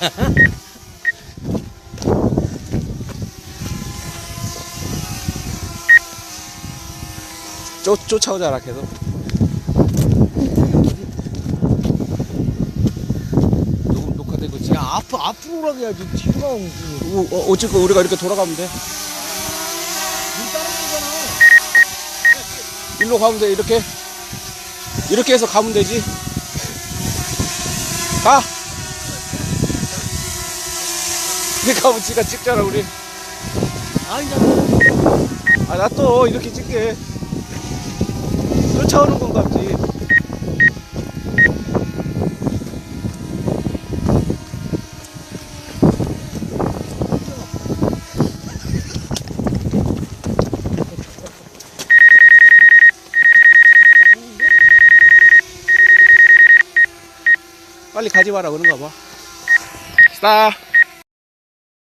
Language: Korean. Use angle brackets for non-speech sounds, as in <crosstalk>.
<laughs> 쫓, 쫓아오잖아 계속. 녹음 녹화되고 야 앞, 앞으로 가야지 뒤로 가면 그 어, 어, 어쨌건 우리가 이렇게 돌아가면 돼. 일로 가면 돼 이렇게. 이렇게 해서 가면 되지. <laughs> 가 지가 찍잖아 우리. 아 나 또 이렇게 찍게. 쫓아오는 건가 보지. 빨리 가지 마라 그런가 봐. 스탑